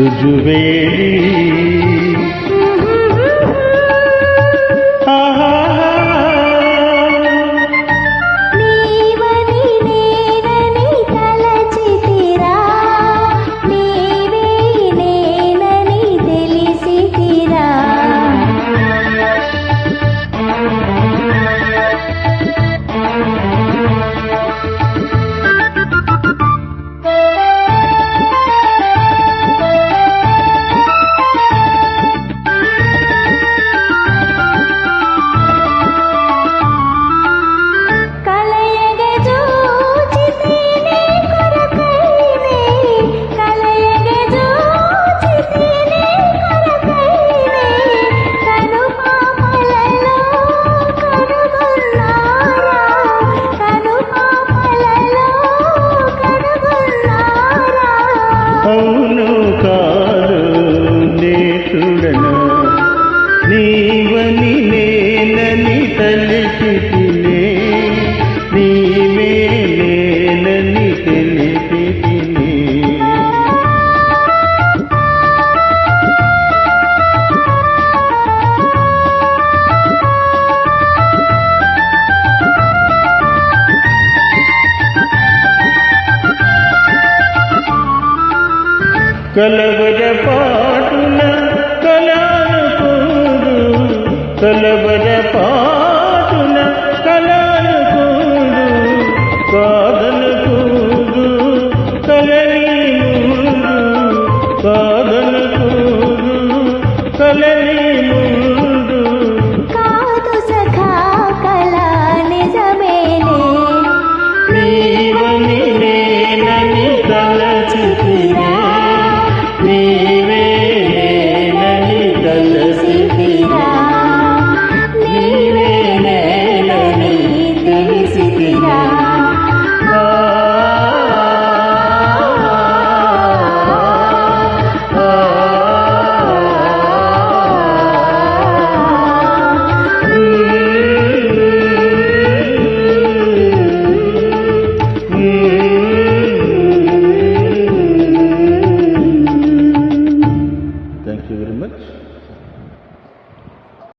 do juvenil. అవును కలవర పాటుల కలాలకూడు కలవర పాటుల కలాలకూడు కాదనకూడు కలనీడు కాదనకూడు కలనీడు